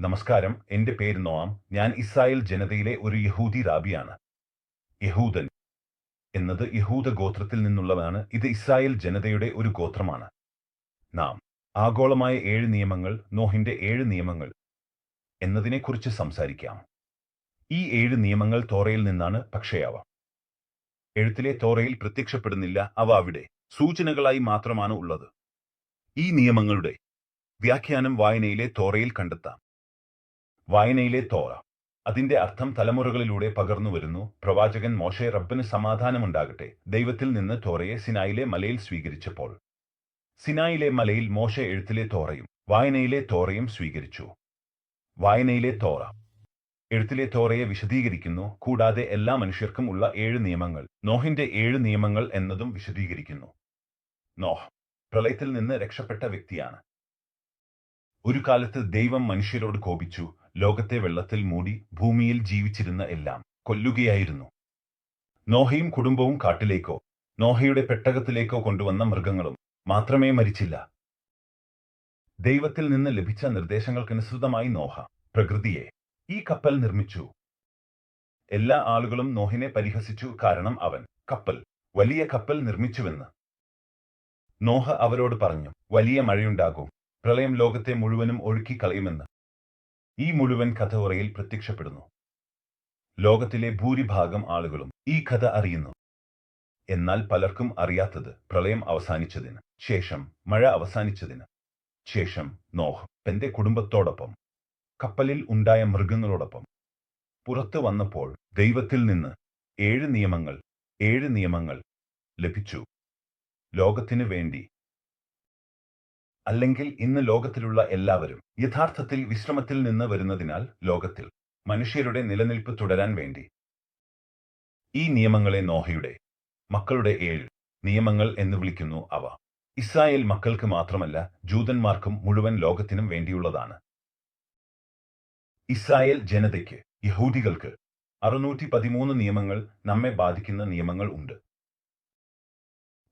നമസ്കാരം. എന്റെ പേര് നോം ഞാൻ ഇസ്രായേൽ ജനതയിലെ ഒരു യഹൂദി റാബിയാണ്. യഹൂദൻ എന്നത് യഹൂദ ഗോത്രത്തിൽ നിന്നുള്ളതാണ്. ഇത് ഇസ്രായേൽ ജനതയുടെ ഒരു ഗോത്രമാണ്. നാം ആഗോളമായ ഏഴ് നിയമങ്ങൾ നോഹിന്റെ ഏഴ് നിയമങ്ങൾ എന്നതിനെക്കുറിച്ച് സംസാരിക്കാം. ഈ ഏഴ് നിയമങ്ങൾ തോറയിൽ നിന്നാണ് പക്ഷേ അവ എഴുത്തിലെ തോറയിൽ പ്രത്യക്ഷപ്പെടുന്നില്ല. അവ അവിടെ സൂചനകളായി മാത്രമാണ് ഉള്ളത്. ഈ നിയമങ്ങളുടെ വ്യാഖ്യാനം വായനയിലെ തോറയിൽ കണ്ടെത്താം. വായനയിലെ തോറ. അതിന്റെ അർത്ഥം തലമുറകളിലൂടെ പകർന്നു വരുന്നു. പ്രവാചകൻ മോശെ റബ്ബിന് സമാധാനമുണ്ടാകട്ടെ. ദൈവത്തിൽ നിന്ന് തോറയെ സിനായിലെ മലയിൽ സ്വീകരിച്ചപ്പോൾ. സിനായിലെ മലയിൽ മോശ എഴുത്തിലെ തോറയും വായനയിലെ തോറയും സ്വീകരിച്ചു. വായനയിലെ തോറ. എഴുത്തിലെ തോറയെ വിശദീകരിക്കുന്നു. കൂടാതെ എല്ലാ മനുഷ്യർക്കും ഉള്ള ഏഴ് നിയമങ്ങൾ. നോഹിന്റെ ഏഴ് നിയമങ്ങൾ എന്നതും വിശദീകരിക്കുന്നു. നോഹ്. പ്രളയത്തിൽ നിന്ന് രക്ഷപ്പെട്ട വ്യക്തിയാണ്. ഒരു കാലത്ത് ദൈവം മനുഷ്യരോട് കോപിച്ചു. ലോകത്തെ വെള്ളത്തിൽ മൂടി ഭൂമിയിൽ ജീവിച്ചിരുന്ന എല്ലാം കൊല്ലുകയായിരുന്നു. നോഹയും കുടുംബവും കാട്ടിലേക്കോ നോഹയുടെ പെട്ടകത്തിലേക്കോ കൊണ്ടുവന്ന മൃഗങ്ങളും മാത്രമേ മരിച്ചില്ല. ദൈവത്തിൽ നിന്ന് ലഭിച്ച നിർദ്ദേശങ്ങൾക്കനുസൃതമായി നോഹ പ്രകൃതിയെ ഈ കപ്പൽ നിർമ്മിച്ചു. എല്ലാ ആളുകളും നോഹിനെ പരിഹസിച്ചു കാരണം അവൻ കപ്പൽ വലിയ കപ്പൽ നിർമ്മിച്ചുവെന്ന്. നോഹ അവരോട് പറഞ്ഞു വലിയ മഴയുണ്ടാകും. പ്രളയം ലോകത്തെ മുഴുവനും ഒഴുക്കിക്കളയുമെന്ന്. ഈ മുഴുവൻ കഥ പ്രത്യക്ഷപ്പെടുന്നു. ലോകത്തിലെ ഭൂരിഭാഗം ആളുകളും ഈ കഥ അറിയുന്നു. എന്നാൽ പലർക്കും അറിയാത്തത് പ്രളയം അവസാനിച്ചതിന് ശേഷം മഴ അവസാനിച്ചതിന് ശേഷം നോഹ് തന്റെ കുടുംബത്തോടൊപ്പം കപ്പലിൽ ഉണ്ടായ മൃഗങ്ങളോടൊപ്പം പുറത്തു വന്നപ്പോൾ ദൈവത്തിൽ നിന്ന് ഏഴ് നിയമങ്ങൾ ഏഴ് നിയമങ്ങൾ ലഭിച്ചു. ലോകത്തിനു വേണ്ടി അല്ലെങ്കിൽ ഇന്ന് ലോകത്തിലുള്ള എല്ലാവരും യഥാർത്ഥത്തിൽ വിശ്രമത്തിൽ നിന്ന് വരുന്നതിനാൽ ലോകത്തിൽ മനുഷ്യരുടെ നിലനിൽപ്പ് തുടരാൻ വേണ്ടി. ഈ നിയമങ്ങളെ നോഹയുടെ മക്കളുടെ ഏഴ് നിയമങ്ങൾ എന്ന് വിളിക്കുന്നു അവ. ഇസ്രായേൽ മക്കൾക്ക് മാത്രമല്ല ജൂതന്മാർക്കും മുഴുവൻ ലോകത്തിനും വേണ്ടിയുള്ളതാണ്. ഇസ്രായേൽ ജനതയ്ക്ക് യഹൂദികൾക്ക് അറുന്നൂറ്റി പതിമൂന്ന് നിയമങ്ങൾ നമ്മെ ബാധിക്കുന്ന നിയമങ്ങൾ ഉണ്ട്.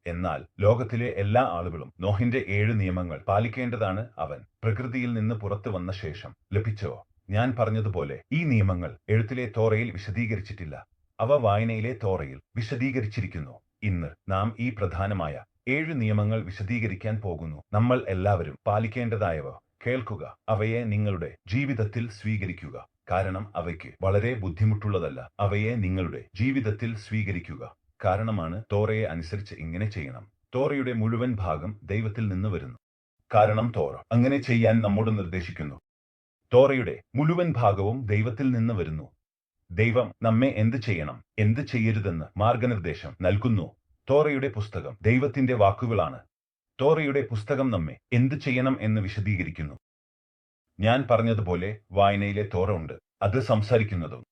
എന്നാൽ ലോകത്തിലെ എല്ലാ ആളുകളും നോഹിന്റെ ഏഴ് നിയമങ്ങൾ പാലിക്കേണ്ടതാണ് അവൻ. പ്രകൃതിയിൽ നിന്ന് പുറത്തു വന്ന ശേഷം ലഭിച്ചോ? ഞാൻ പറഞ്ഞതുപോലെ ഈ നിയമങ്ങൾ എഴുത്തിലെ തോറയിൽ വിശദീകരിച്ചിട്ടില്ല. അവ വായനയിലെ തോറയിൽ വിശദീകരിച്ചിരിക്കുന്നു. ഇന്ന് നാം ഈ പ്രധാനമായ ഏഴ് നിയമങ്ങൾ വിശദീകരിക്കാൻ പോകുന്നു. നമ്മൾ എല്ലാവരും പാലിക്കേണ്ടതായവ കേൾക്കുക. അവയെ നിങ്ങളുടെ ജീവിതത്തിൽ സ്വീകരിക്കുക. കാരണം അവയ്ക്ക് വളരെ ബുദ്ധിമുട്ടുള്ളതല്ല. അവയെ നിങ്ങളുടെ ജീവിതത്തിൽ സ്വീകരിക്കുക. കാരണമാണ് തോറയെ അനുസരിച്ച് ഇങ്ങനെ ചെയ്യണം. തോറയുടെ മുഴുവൻ ഭാഗം ദൈവത്തിൽ നിന്ന് വരുന്നു. കാരണം തോറ അങ്ങനെ ചെയ്യാൻ നമ്മോട് നിർദ്ദേശിക്കുന്നു. തോറയുടെ മുഴുവൻ ഭാഗവും ദൈവത്തിൽ നിന്ന് വരുന്നു. ദൈവം നമ്മെ എന്ത് ചെയ്യണം എന്ത് ചെയ്യരുതെന്ന് മാർഗനിർദ്ദേശം നൽകുന്നു. തോറയുടെ പുസ്തകം ദൈവത്തിന്റെ വാക്കുകളാണ്. തോറയുടെ പുസ്തകം നമ്മെ എന്ത് ചെയ്യണം എന്ന് വിശദീകരിക്കുന്നു. ഞാൻ പറഞ്ഞതുപോലെ വായനയിലെ തോറ ഉണ്ട്. അത് സംസാരിക്കുന്നതും.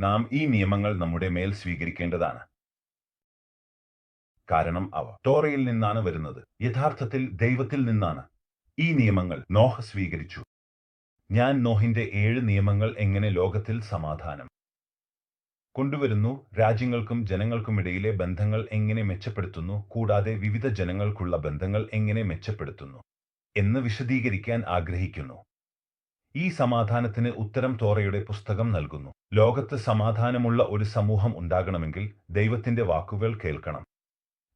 നാം ഈ നിയമങ്ങൾ നമ്മുടെ മേൽ സ്വീകരിക്കേണ്ടതാണ്. കാരണം അവ തോറയിൽ നിന്നാണ് വരുന്നത്. യഥാർത്ഥത്തിൽ ദൈവത്തിൽ നിന്നാണ്. ഈ നിയമങ്ങൾ നോഹ സ്വീകരിച്ചു. ഞാൻ നോഹിന്റെ ഏഴ് നിയമങ്ങൾ എങ്ങനെ ലോകത്തിൽ സമാധാനം കൊണ്ടുവരുന്നു രാജ്യങ്ങൾക്കും ജനങ്ങൾക്കുമിടയിലെ ബന്ധങ്ങൾ എങ്ങനെ മെച്ചപ്പെടുത്തുന്നു കൂടാതെ വിവിധ ജനങ്ങൾക്കുള്ള ബന്ധങ്ങൾ എങ്ങനെ മെച്ചപ്പെടുത്തുന്നു എന്ന് വിശദീകരിക്കാൻ ആഗ്രഹിക്കുന്നു. ഈ സമാധാനത്തിന് ഉത്തരം തോറയുടെ പുസ്തകം നൽകുന്നു. ലോകത്ത് സമാധാനമുള്ള ഒരു സമൂഹം ഉണ്ടാകണമെങ്കിൽ ദൈവത്തിന്റെ വാക്കുകൾ കേൾക്കണം.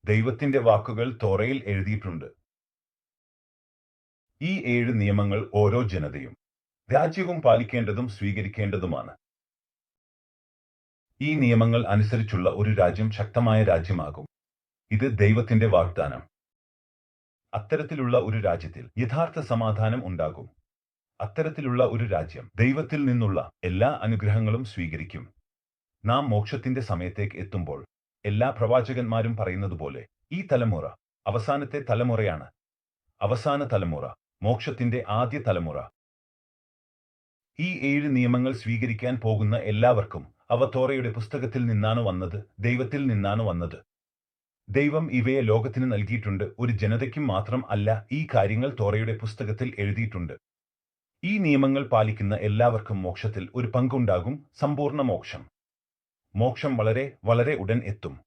ദൈവത്തിന്റെ വാക്കുകൾ തോറയിൽ എഴുതിയിട്ടുണ്ട്. ഈ ഏഴ് നിയമങ്ങൾ ഓരോ ജനതയും രാജ്യവും പാലിക്കേണ്ടതും സ്വീകരിക്കേണ്ടതുമാണ്. ഈ നിയമങ്ങൾ അനുസരിച്ചുള്ള ഒരു രാജ്യം ശക്തമായ രാജ്യമാകും. ഇത് ദൈവത്തിന്റെ വാഗ്ദാനം. അത്തരത്തിലുള്ള ഒരു രാജ്യത്തിൽ യഥാർത്ഥ സമാധാനം ഉണ്ടാകും. അത്തരത്തിലുള്ള ഒരു രാജ്യം ദൈവത്തിൽ നിന്നുള്ള എല്ലാ അനുഗ്രഹങ്ങളും സ്വീകരിക്കും. നാം മോക്ഷത്തിന്റെ സമയത്തേക്ക് എത്തുമ്പോൾ എല്ലാ പ്രവാചകന്മാരും പറയുന്നത് പോലെ ഈ തലമുറ അവസാനത്തെ തലമുറയാണ്. അവസാന തലമുറ മോക്ഷത്തിന്റെ ആദ്യ തലമുറ. ഈ ഏഴ് നിയമങ്ങൾ സ്വീകരിക്കാൻ പോകുന്ന എല്ലാവർക്കും അവ തോറയുടെ പുസ്തകത്തിൽ നിന്നാണ് വന്നത് ദൈവത്തിൽ നിന്നാണ് വന്നത്. ദൈവം ഇവയെ ലോകത്തിന് നൽകിയിട്ടുണ്ട് ഒരു ജനതയ്ക്കും മാത്രം അല്ല ഈ കാര്യങ്ങൾ തോറയുടെ പുസ്തകത്തിൽ എഴുതിയിട്ടുണ്ട്. ഈ നിയമങ്ങൾ പാലിക്കുന്ന എല്ലാവർക്കും മോക്ഷത്തിൽ ഒരു പങ്കുണ്ടാകും സമ്പൂർണ മോക്ഷം. മോക്ഷം വളരെ വളരെ ഉടൻ എത്തും.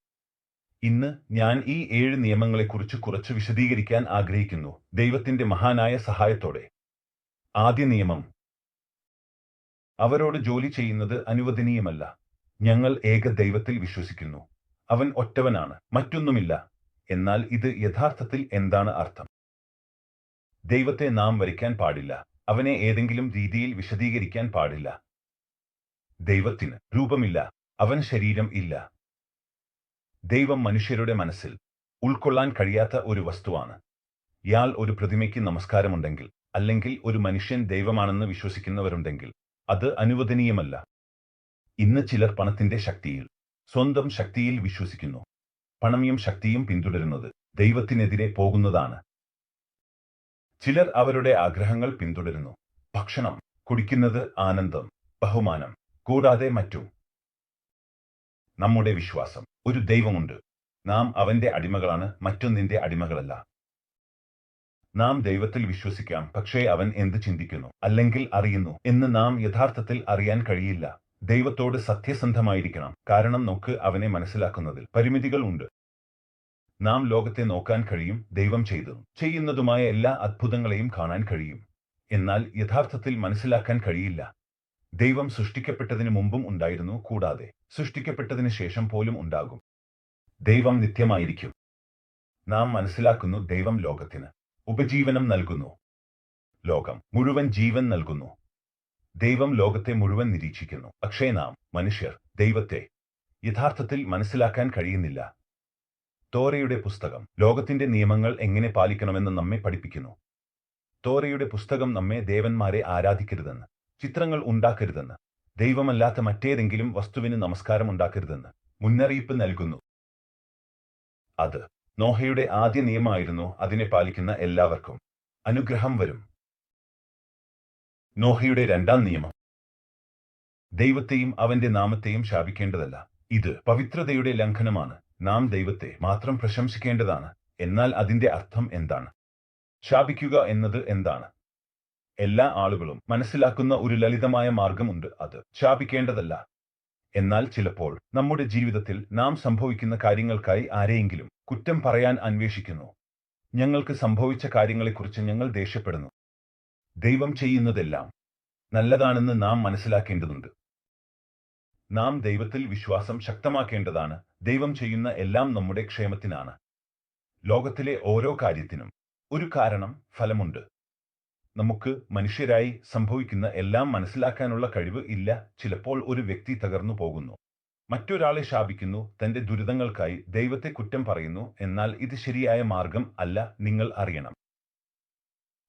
ഇന്ന് ഞാൻ ഈ ഏഴ് നിയമങ്ങളെക്കുറിച്ച് കുറച്ച് വിശദീകരിക്കാൻ ആഗ്രഹിക്കുന്നു. ദൈവത്തിന്റെ മഹാനായ സഹായത്തോടെ. ആദ്യ നിയമം. അവരോട് ജോലി ചെയ്യുന്നത് അനുവദനീയമല്ല. ഞങ്ങൾ ഏക ദൈവത്തിൽ വിശ്വസിക്കുന്നു. അവൻ ഒറ്റവനാണ്. മറ്റൊന്നുമില്ല. എന്നാൽ ഇത് യഥാർത്ഥത്തിൽ എന്താണ് അർത്ഥം? ദൈവത്തെ നാം വരയ്ക്കാൻ പാടില്ല. അവനെ ഏതെങ്കിലും രീതിയിൽ വിശദീകരിക്കാൻ പാടില്ല. ദൈവത്തിന് രൂപമില്ല. അവൻ ശരീരം ഇല്ല. ദൈവം മനുഷ്യരുടെ മനസ്സിൽ ഉൾക്കൊള്ളാൻ കഴിയാത്ത ഒരു വസ്തുവാണ്. ഇയാൾ ഒരു പ്രതിമയ്ക്ക് നമസ്കാരമുണ്ടെങ്കിൽ അല്ലെങ്കിൽ ഒരു മനുഷ്യൻ ദൈവമാണെന്ന് വിശ്വസിക്കുന്നവരുണ്ടെങ്കിൽ അത് അനുവദനീയമല്ല. ഇന്ന് ചിലർ പണത്തിന്റെ ശക്തിയിൽ സ്വന്തം ശക്തിയിൽ വിശ്വസിക്കുന്നു. പണമിയും ശക്തിയും പിന്തുടരുന്നത് ദൈവത്തിനെതിരെ പോകുന്നതാണ്. ചിലർ അവരുടെ ആഗ്രഹങ്ങൾ പിന്തുടരുന്നു. ഭക്ഷണം കുടിക്കുന്നത് ആനന്ദം ബഹുമാനം കൂടാതെ മറ്റും. നമ്മുടെ വിശ്വാസം. ഒരു ദൈവമുണ്ട്. നാം അവന്റെ അടിമകളാണ് മറ്റൊന്നിന്റെ അടിമകളല്ല. നാം ദൈവത്തിൽ വിശ്വസിക്കാം പക്ഷേ അവൻ എന്ത് ചിന്തിക്കുന്നു അല്ലെങ്കിൽ അറിയുന്നു എന്ന് നാം യഥാർത്ഥത്തിൽ അറിയാൻ കഴിയില്ല. ദൈവത്തോട് സത്യസന്ധമായിരിക്കണം. കാരണം നോക്ക് അവനെ മനസ്സിലാക്കുന്നതിൽ പരിമിതികൾ ഉണ്ട്. നാം ലോകത്തെ നോക്കാൻ കഴിയും ദൈവം ചെയ്തു. ചെയ്യുന്നതുമായ എല്ലാ അത്ഭുതങ്ങളെയും കാണാൻ കഴിയും. എന്നാൽ യഥാർത്ഥത്തിൽ മനസ്സിലാക്കാൻ കഴിയില്ല. ദൈവം സൃഷ്ടിക്കപ്പെട്ടതിനു മുമ്പും ഉണ്ടായിരുന്നു കൂടാതെ. സൃഷ്ടിക്കപ്പെട്ടതിന് ശേഷം പോലും ഉണ്ടാകും. ദൈവം നിത്യമായിരിക്കും. നാം മനസ്സിലാക്കുന്നു ദൈവം ലോകത്തിന് ഉപജീവനം നൽകുന്നു. ലോകം മുഴുവൻ ജീവൻ നൽകുന്നു. ദൈവം ലോകത്തെ മുഴുവൻ നിരീക്ഷിക്കുന്നു. പക്ഷേ നാം മനുഷ്യർ ദൈവത്തെ യഥാർത്ഥത്തിൽ മനസ്സിലാക്കാൻ കഴിയുന്നില്ല. തോറയുടെ പുസ്തകം ലോകത്തിന്റെ നിയമങ്ങൾ എങ്ങനെ പാലിക്കണമെന്ന് നമ്മെ പഠിപ്പിക്കുന്നു. തോറയുടെ പുസ്തകം നമ്മെ ദേവന്മാരെ ആരാധിക്കരുതെന്ന് ചിത്രങ്ങൾ ഉണ്ടാക്കരുതെന്ന് ദൈവമല്ലാത്ത മറ്റേതെങ്കിലും വസ്തുവിന് നമസ്കാരം ഉണ്ടാക്കരുതെന്ന് മുന്നറിയിപ്പ് നൽകുന്നു. അത് നോഹയുടെ ആദ്യ നിയമമായിരുന്നു അതിനെ പാലിക്കുന്ന എല്ലാവർക്കും. അനുഗ്രഹം വരും. നോഹയുടെ രണ്ടാം നിയമം. ദൈവത്തെയും അവന്റെ നാമത്തെയും ശാപിക്കേണ്ടതല്ല. ഇത് പവിത്രതയുടെ ലംഘനമാണ്. നാം ദൈവത്തെ മാത്രം പ്രശംസിക്കേണ്ടതാണ്. എന്നാൽ അതിന്റെ അർത്ഥം എന്താണ്? ശാപിക്കുക എന്നത് എന്താണ്? എല്ലാ ആളുകളും മനസ്സിലാക്കുന്ന ഒരു ലളിതമായ മാർഗമുണ്ട് അത്. ശാപിക്കേണ്ടതല്ല. എന്നാൽ ചിലപ്പോൾ നമ്മുടെ ജീവിതത്തിൽ നാം സംഭവിക്കുന്ന കാര്യങ്ങൾക്കായി ആരെയെങ്കിലും കുറ്റം പറയാൻ അന്വേഷിക്കുന്നു. ഞങ്ങൾക്ക് സംഭവിച്ച കാര്യങ്ങളെക്കുറിച്ച് ഞങ്ങൾ ദേഷ്യപ്പെടുന്നു. ദൈവം ചെയ്യുന്നതെല്ലാം നല്ലതാണെന്ന് നാം മനസ്സിലാക്കേണ്ടതുണ്ട്. നാം ദൈവത്തിൽ വിശ്വാസം ശക്തമാക്കേണ്ടതാണ്. ദൈവം ചെയ്യുന്ന എല്ലാം നമ്മുടെ ക്ഷേമത്തിനാണ്. ലോകത്തിലെ ഓരോ കാര്യത്തിനും ഒരു കാരണം ഫലമുണ്ട്. നമുക്ക് മനുഷ്യരായി സംഭവിക്കുന്ന എല്ലാം മനസ്സിലാക്കാനുള്ള കഴിവ് ഇല്ല. ചിലപ്പോൾ ഒരു വ്യക്തി തകർന്നു പോകുന്നു. മറ്റൊരാളെ ശാപിക്കുന്നു. തന്റെ ദുരിതങ്ങൾക്കായി ദൈവത്തെ കുറ്റം പറയുന്നു. എന്നാൽ ഇത് ശരിയായ മാർഗം അല്ല നിങ്ങൾ അറിയണം.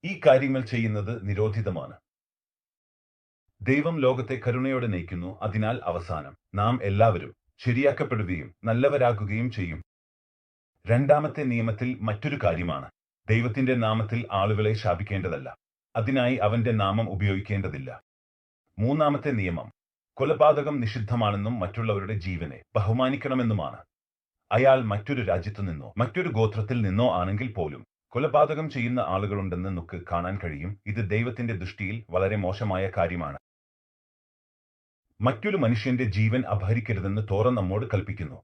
ഈ കാര്യങ്ങൾ ചെയ്യുന്നത് നിരോധിതമാണ്. ദൈവം ലോകത്തെ കരുണയോടെ നയിക്കുന്നു. അതിനാൽ അവസാനം നാം എല്ലാവരും ശരിയാക്കപ്പെടുകയും നല്ലവരാകുകയും ചെയ്യും. രണ്ടാമത്തെ നിയമത്തിൽ മറ്റൊരു കാര്യമാണ്. ദൈവത്തിന്റെ നാമത്തിൽ ആളുകളെ ശാപിക്കേണ്ടതല്ല. അതിനായി അവന്റെ നാമം ഉപയോഗിക്കേണ്ടതില്ല. മൂന്നാമത്തെ നിയമം. കൊലപാതകം നിഷിദ്ധമാണെന്നും മറ്റുള്ളവരുടെ ജീവനെ ബഹുമാനിക്കണമെന്നുമാണ്. അയാൾ മറ്റൊരു രാജ്യത്തു നിന്നോ മറ്റൊരു ഗോത്രത്തിൽ നിന്നോ ആണെങ്കിൽ പോലും കൊലപാതകം ചെയ്യുന്ന ആളുകളുണ്ടെന്ന് നമുക്ക് കാണാൻ കഴിയും. ഇത് ദൈവത്തിന്റെ ദൃഷ്ടിയിൽ വളരെ മോശമായ കാര്യമാണ്. മറ്റൊരു മനുഷ്യന്റെ ജീവൻ അപഹരിക്കരുതെന്ന് തോറ നമ്മോട് കൽപ്പിക്കുന്നു.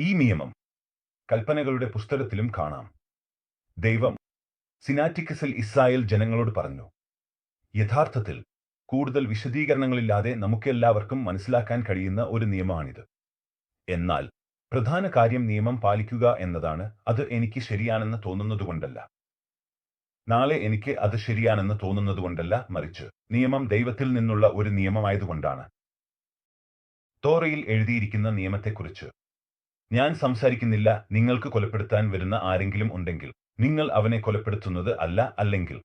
ഈ നിയമം കൽപ്പനകളുടെ പുസ്തകത്തിലും കാണാം. ദൈവം സിനാറ്റിക്കസിൽ ഇസ്രായേൽ ജനങ്ങളോട് പറഞ്ഞു യഥാർത്ഥത്തിൽ കൂടുതൽ വിശദീകരണങ്ങളില്ലാതെ നമുക്കെല്ലാവർക്കും മനസ്സിലാക്കാൻ കഴിയുന്ന ഒരു നിയമമാണിത്. എന്നാൽ പ്രധാന കാര്യം നിയമം പാലിക്കുക എന്നതാണ് അത് എനിക്ക് ശരിയാണെന്ന് തോന്നുന്നതുകൊണ്ടല്ല. നാളെ എനിക്ക് അത് ശരിയാണെന്ന് തോന്നുന്നതുകൊണ്ടല്ല മറിച്ച് നിയമം ദൈവത്തിൽ നിന്നുള്ള ഒരു നിയമമായതുകൊണ്ടാണ്. തോറയിൽ എഴുതിയിരിക്കുന്ന നിയമത്തെക്കുറിച്ച് ഞാൻ സംസാരിക്കുന്നില്ല നിങ്ങൾക്ക് കൊലപ്പെടുത്താൻ വരുന്ന ആരെങ്കിലും ഉണ്ടെങ്കിൽ നിങ്ങൾ അവനെ കൊലപ്പെടുത്തുന്നത് അല്ല അല്ലെങ്കിൽ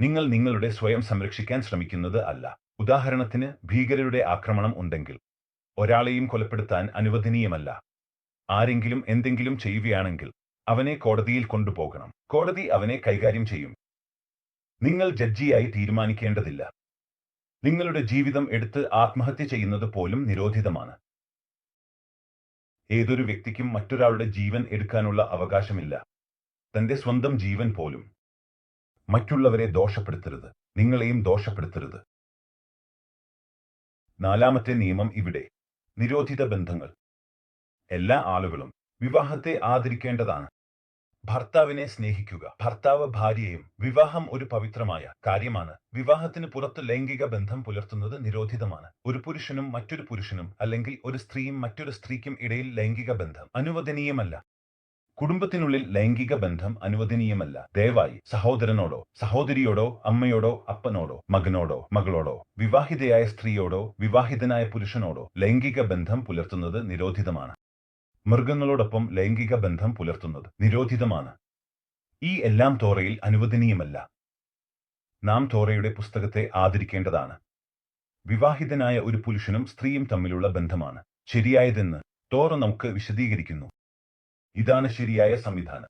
നിങ്ങൾ നിങ്ങളുടെ സ്വയം സംരക്ഷിക്കാൻ ശ്രമിക്കുന്നത് അല്ല. ഉദാഹരണത്തിന് ഭീകരരുടെ ആക്രമണം ഉണ്ടെങ്കിൽ ഒരാളെയും കൊലപ്പെടുത്താൻ അനുവദനീയമല്ല. ആരെങ്കിലും എന്തെങ്കിലും ചെയ്യുകയാണെങ്കിൽ അവനെ കോടതിയിൽ കൊണ്ടുപോകണം. കോടതി അവനെ കൈകാര്യം ചെയ്യും. നിങ്ങൾ ജഡ്ജിയായി തീരുമാനിക്കേണ്ടതില്ല. നിങ്ങളുടെ ജീവിതം എടുത്ത് ആത്മഹത്യ ചെയ്യുന്നത് പോലും നിരോധിതമാണ്. ഏതൊരു വ്യക്തിക്കും മറ്റൊരാളുടെ ജീവൻ എടുക്കാനുള്ള അവകാശമില്ല. തന്റെ സ്വന്തം ജീവൻ പോലും. മറ്റുള്ളവരെ ദോഷപ്പെടുത്തരുത്. നിങ്ങളെയും ദോഷപ്പെടുത്തരുത്. നാലാമത്തെ നിയമം ഇവിടെ. നിരോധിത ബന്ധങ്ങൾ. എല്ലാ ആളുകളും വിവാഹത്തെ ആദരിക്കേണ്ടതാണ്. ഭർത്താവിനെ സ്നേഹിക്കുക. ഭർത്താവ് ഭാര്യയും വിവാഹം ഒരു പവിത്രമായ കാര്യമാണ്. വിവാഹത്തിന് പുറത്ത് ലൈംഗിക ബന്ധം പുലർത്തുന്നത് നിരോധിതമാണ്. ഒരു പുരുഷനും മറ്റൊരു പുരുഷനും അല്ലെങ്കിൽ ഒരു സ്ത്രീയും മറ്റൊരു സ്ത്രീക്കും ഇടയിൽ ലൈംഗിക ബന്ധം അനുവദനീയമല്ല. കുടുംബത്തിനുള്ളിൽ ലൈംഗിക ബന്ധം അനുവദനീയമല്ല. ദയവായി സഹോദരനോടോ സഹോദരിയോടോ അമ്മയോടോ അപ്പനോടോ മകനോടോ മകളോടോ വിവാഹിതയായ സ്ത്രീയോടോ വിവാഹിതനായ പുരുഷനോടോ ലൈംഗിക ബന്ധം പുലർത്തുന്നത് നിരോധിതമാണ്. മൃഗങ്ങളോടൊപ്പം ലൈംഗിക ബന്ധം പുലർത്തുന്നത് നിരോധിതമാണ്. ഈ എല്ലാം തോറയിൽ അനുവദനീയമല്ല. നാം തോറയുടെ പുസ്തകത്തെ ആദരിക്കേണ്ടതാണ്. വിവാഹിതനായ ഒരു പുരുഷനും സ്ത്രീയും തമ്മിലുള്ള ബന്ധമാണ്. ശരിയായതെന്ന് തോറ നമുക്ക് വിശദീകരിക്കുന്നു. ഇതാണ് ശരിയായ സംവിധാനം.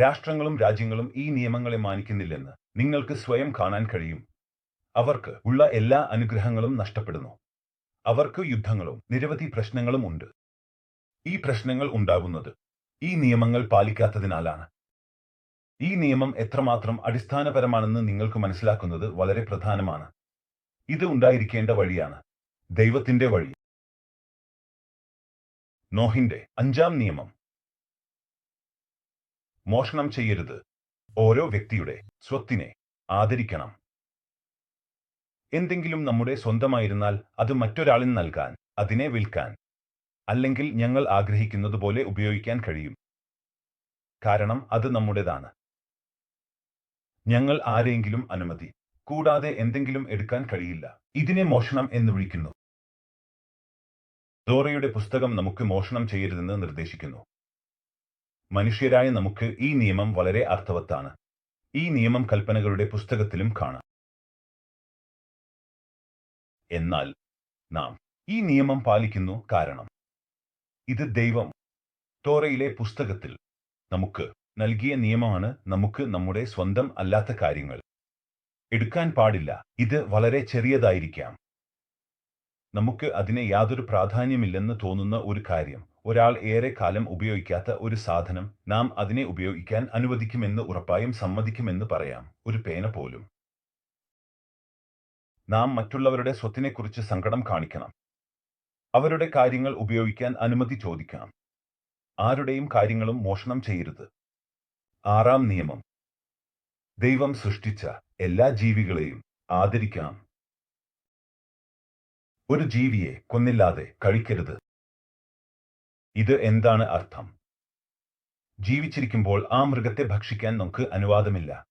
രാഷ്ട്രങ്ങളും രാജ്യങ്ങളും ഈ നിയമങ്ങളെ മാനിക്കുന്നില്ലെന്ന് നിങ്ങൾക്ക് സ്വയം കാണാൻ കഴിയും. അവർക്ക് ഉള്ള എല്ലാ അനുഗ്രഹങ്ങളും നഷ്ടപ്പെടുന്നു. അവർക്ക് യുദ്ധങ്ങളും നിരവധി പ്രശ്നങ്ങളും ഉണ്ട്. ഈ പ്രശ്നങ്ങൾ ഉണ്ടാകുന്നത് ഈ നിയമങ്ങൾ പാലിക്കാത്തതിനാലാണ്. ഈ നിയമം എത്രമാത്രം അടിസ്ഥാനപരമാണെന്ന് നിങ്ങൾക്ക് മനസ്സിലാക്കുന്നത് വളരെ പ്രധാനമാണ്. ഇത് ഉണ്ടായിരിക്കേണ്ട വഴിയാണ് ദൈവത്തിന്റെ വഴി. നോഹിന്റെ അഞ്ചാം നിയമം. മോഷണം ചെയ്യരുത്. ഓരോ വ്യക്തിയുടെ സ്വത്തിനെ ആദരിക്കണം. എന്തെങ്കിലും നമ്മുടെ സ്വന്തമായിരുന്നാൽ അത് മറ്റൊരാളിന് നൽകാൻ അതിനെ വിൽക്കാൻ അല്ലെങ്കിൽ ഞങ്ങൾ ആഗ്രഹിക്കുന്നത് പോലെ ഉപയോഗിക്കാൻ കഴിയും. കാരണം അത് നമ്മുടേതാണ്. ഞങ്ങൾ ആരെങ്കിലും അനുമതി കൂടാതെ എന്തെങ്കിലും എടുക്കാൻ കഴിയില്ല. ഇതിനെ മോഷണം എന്ന് വിളിക്കുന്നു. ദോറയുടെ പുസ്തകം നമുക്ക് മോഷണം ചെയ്യരുതെന്ന് നിർദ്ദേശിക്കുന്നു. മനുഷ്യരായ നമുക്ക് ഈ നിയമം വളരെ അർത്ഥവത്താണ്. ഈ നിയമം കൽപ്പനകളുടെ പുസ്തകത്തിലും കാണാം. എന്നാൽ നാം ഈ നിയമം പാലിക്കുന്നു കാരണം ഇത് ദൈവം തോറയിലെ പുസ്തകത്തിൽ നമുക്ക് നൽകിയ നിയമമാണ് നമുക്ക് നമ്മുടെ സ്വന്തം അല്ലാത്ത കാര്യങ്ങൾ. എടുക്കാൻ പാടില്ല. ഇത് വളരെ ചെറിയതായിരിക്കാം. നമുക്ക് അതിനെ യാതൊരു പ്രാധാന്യമില്ലെന്ന് തോന്നുന്ന ഒരു കാര്യം. ഒരാൾ ഏറെ കാലം ഉപയോഗിക്കാത്ത ഒരു സാധനം നാം അതിനെ ഉപയോഗിക്കാൻ അനുവദിക്കുമെന്ന് ഉറപ്പായും സമ്മതിക്കുമെന്ന് പറയാം. ഒരു പേന പോലും. നാം മറ്റുള്ളവരുടെ സ്വത്തിനെക്കുറിച്ച് സങ്കടം കാണിക്കണം. അവരുടെ കാര്യങ്ങൾ ഉപയോഗിക്കാൻ അനുമതി ചോദിക്കണം ആരുടെയും കാര്യങ്ങളും മോഷണം ചെയ്യരുത്. ആറാം നിയമം. ദൈവം സൃഷ്ടിച്ച എല്ലാ ജീവികളെയും ആദരിക്കാം. ഒരു ജീവിയെ കൊന്നില്ലാതെ കഴിക്കരുത്. ഇത് എന്താണ് അർത്ഥം? ജീവിച്ചിരിക്കുമ്പോൾ ആ മൃഗത്തെ ഭക്ഷിക്കാൻ നമുക്ക് അനുവാദമില്ല.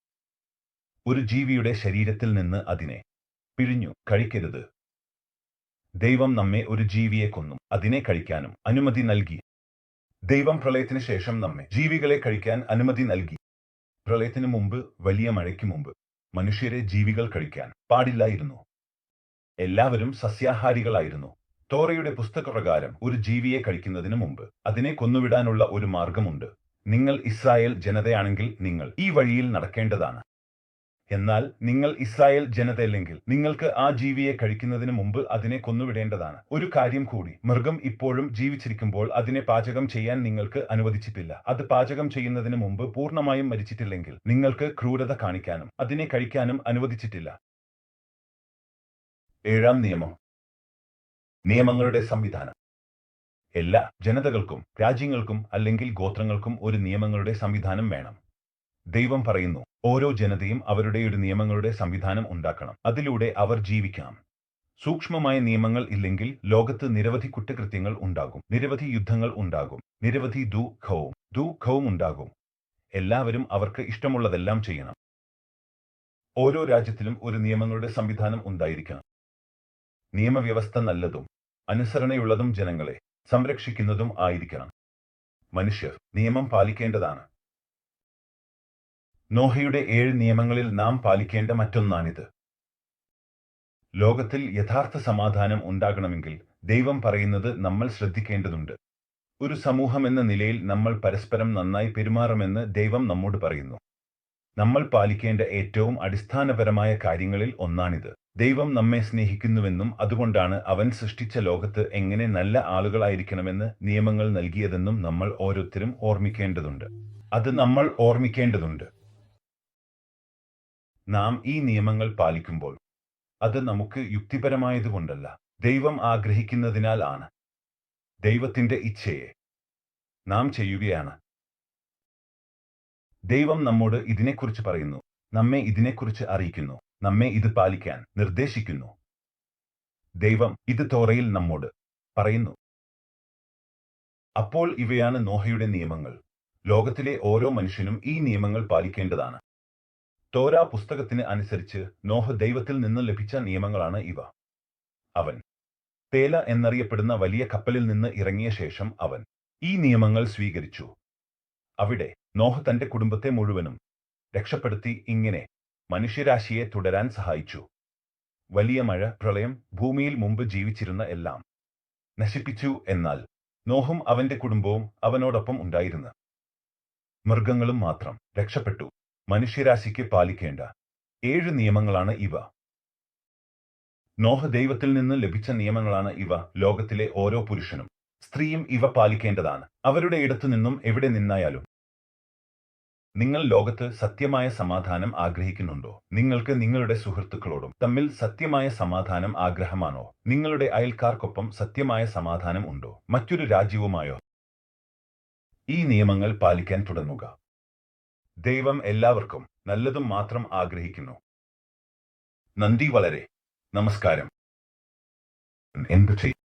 ഒരു ജീവിയുടെ ശരീരത്തിൽ നിന്ന് അതിനെ പിഴിഞ്ഞു കഴിക്കരുത്. ദൈവം നമ്മെ ഒരു ജീവിയെ കൊന്നു അതിനെ കഴിക്കാനും അനുമതി നൽകി. ദൈവം പ്രളയത്തിന് ശേഷം നമ്മെ ജീവികളെ കഴിക്കാൻ അനുമതി നൽകി. പ്രളയത്തിന് മുമ്പ് വലിയ മഴയ്ക്ക് മുമ്പ് മനുഷ്യരെ ജീവികൾ കഴിക്കാൻ പാടില്ലായിരുന്നു. എല്ലാവരും സസ്യാഹാരികളായിരുന്നു. തോറയുടെ പുസ്തകപ്രകാരം ഒരു ജീവിയെ കഴിക്കുന്നതിന് മുമ്പ് അതിനെ കൊന്നുവിടാനുള്ള ഒരു മാർഗമുണ്ട്. നിങ്ങൾ ഇസ്രായേൽ ജനതയാണെങ്കിൽ നിങ്ങൾ ഈ വഴിയിൽ നടക്കേണ്ടതാണ്. എന്നാൽ നിങ്ങൾ ഇസ്രായേൽ ജനതയല്ലെങ്കിൽ നിങ്ങൾക്ക് ആ ജീവിയെ കഴിക്കുന്നതിന് മുമ്പ് അതിനെ കൊന്നുവിടേണ്ടതാണ്. ഒരു കാര്യം കൂടി മൃഗം ഇപ്പോഴും ജീവിച്ചിരിക്കുമ്പോൾ അതിനെ പാചകം ചെയ്യാൻ നിങ്ങൾക്ക് അനുവദിച്ചിട്ടില്ല. അത് പാചകം ചെയ്യുന്നതിന് മുമ്പ് പൂർണമായും മരിച്ചിട്ടില്ലെങ്കിൽ നിങ്ങൾക്ക് ക്രൂരത കാണിക്കാനും അതിനെ കഴിക്കാനും അനുവദിച്ചിട്ടില്ല. ഏഴാം നിയമം. നിയമങ്ങളുടെ സംവിധാനം. എല്ലാ ജനതകൾക്കും രാജ്യങ്ങൾക്കും അല്ലെങ്കിൽ ഗോത്രങ്ങൾക്കും ഒരു നിയമങ്ങളുടെ സംവിധാനം വേണം. ദൈവം പറയുന്നു ഓരോ ജനതയും അവരുടെ ഒരു നിയമങ്ങളുടെ സംവിധാനം ഉണ്ടാക്കണം. അതിലൂടെ അവർ ജീവിക്കാം. സൂക്ഷ്മമായ നിയമങ്ങൾ ഇല്ലെങ്കിൽ ലോകത്ത് നിരവധി കുറ്റകൃത്യങ്ങൾ ഉണ്ടാകും. നിരവധി യുദ്ധങ്ങൾ ഉണ്ടാകും. നിരവധി ദുഃഖവും ദുഃഖവും ഉണ്ടാകും. എല്ലാവരും അവർക്ക് ഇഷ്ടമുള്ളതെല്ലാം ചെയ്യണം. ഓരോ രാജ്യത്തിലും ഒരു നിയമങ്ങളുടെ സംവിധാനം ഉണ്ടായിരിക്കണം. നിയമവ്യവസ്ഥ നല്ലതും അനുസരണയുള്ളതും ജനങ്ങളെ സംരക്ഷിക്കുന്നതും ആയിരിക്കണം. മനുഷ്യർ നിയമം പാലിക്കേണ്ടതാണ്. നോഹയുടെ ഏഴ് നിയമങ്ങളിൽ നാം പാലിക്കേണ്ട മറ്റൊന്നാണിത്. ലോകത്തിൽ യഥാർത്ഥ സമാധാനം ഉണ്ടാകണമെങ്കിൽ ദൈവം പറയുന്നത് നമ്മൾ ശ്രദ്ധിക്കേണ്ടതുണ്ട്. ഒരു സമൂഹം എന്ന നിലയിൽ നമ്മൾ പരസ്പരം നന്നായി പെരുമാറുമെന്ന് ദൈവം നമ്മോട് പറയുന്നു. നമ്മൾ പാലിക്കേണ്ട ഏറ്റവും അടിസ്ഥാനപരമായ കാര്യങ്ങളിൽ ഒന്നാണിത്. ദൈവം നമ്മെ സ്നേഹിക്കുന്നുവെന്നും അതുകൊണ്ടാണ് അവൻ സൃഷ്ടിച്ച ലോകത്ത് എങ്ങനെ നല്ല ആളുകളായിരിക്കണമെന്ന് നിയമങ്ങൾ നൽകിയതെന്നും നമ്മൾ ഓരോരുത്തരും ഓർമ്മിക്കേണ്ടതുണ്ട്. അത് നമ്മൾ ഓർമ്മിക്കേണ്ടതുണ്ട്. നാം ഈ നിയമങ്ങൾ പാലിക്കുമ്പോൾ അത് നമുക്ക് യുക്തിപരമായതുകൊണ്ടല്ല. ദൈവം ആഗ്രഹിക്കുന്നതിനാൽ ആണ്. ദൈവത്തിന്റെ ഇച്ഛയെ നാം ചെയ്യുകയാണ്. ദൈവം നമ്മോട് ഇതിനെക്കുറിച്ച് പറയുന്നു. നമ്മെ ഇതിനെക്കുറിച്ച് അറിയിക്കുന്നു. നമ്മെ ഇത് പാലിക്കാൻ നിർദ്ദേശിക്കുന്നു. ദൈവം ഇത് തോറയിൽ നമ്മോട് പറയുന്നു. അപ്പോൾ ഇവയാണ് നോഹയുടെ നിയമങ്ങൾ. ലോകത്തിലെ ഓരോ മനുഷ്യനും ഈ നിയമങ്ങൾ പാലിക്കേണ്ടതാണ്. തോര പുസ്തകത്തിന് അനുസരിച്ച് നോഹ ദൈവത്തിൽ നിന്ന് ലഭിച്ച നിയമങ്ങളാണ് ഇവ. അവൻ. തേല എന്നറിയപ്പെടുന്ന വലിയ കപ്പലിൽ നിന്ന് ഇറങ്ങിയ ശേഷം അവൻ ഈ നിയമങ്ങൾ സ്വീകരിച്ചു. അവിടെ നോഹ തന്റെ കുടുംബത്തെ മുഴുവനും രക്ഷപ്പെടുത്തി ഇങ്ങനെ മനുഷ്യരാശിയെ തുടരാൻ സഹായിച്ചു. വലിയ മഴ പ്രളയം ഭൂമിയിൽ മുമ്പ് ജീവിച്ചിരുന്ന എല്ലാം നശിപ്പിച്ചു എന്നാൽ നോഹും അവന്റെ കുടുംബവും അവനോടൊപ്പം ഉണ്ടായിരുന്നു. മൃഗങ്ങളും മാത്രം രക്ഷപ്പെട്ടു. മനുഷ്യരാശിക്ക് പാലിക്കേണ്ട ഏഴ് നിയമങ്ങളാണ് ഇവ. നോഹ ദൈവത്തിൽ നിന്ന് ലഭിച്ച നിയമങ്ങളാണ് ഇവ. ലോകത്തിലെ ഓരോ പുരുഷനും സ്ത്രീയും ഇവ പാലിക്കേണ്ടതാണ്. അവരുടെ ഇടത്തു നിന്നും എവിടെ നിന്നായാലും നിങ്ങൾ ലോകത്ത് സത്യമായ സമാധാനം ആഗ്രഹിക്കുന്നുണ്ടോ? നിങ്ങൾക്ക് നിങ്ങളുടെ സുഹൃത്തുക്കളോടും തമ്മിൽ സത്യമായ സമാധാനം ആഗ്രഹമാണോ? നിങ്ങളുടെ അയൽക്കാർക്കൊപ്പം സത്യമായ സമാധാനം ഉണ്ടോ? മറ്റൊരു രാജ്യവുമായോ? ഈ നിയമങ്ങൾ പാലിക്കാൻ തുടങ്ങുക. ദൈവം എല്ലാവർക്കും നല്ലതും മാത്രം ആഗ്രഹിക്കുന്നു. നന്ദി വളരെ. നമസ്കാരം. എന്ത് ചെയ്യും?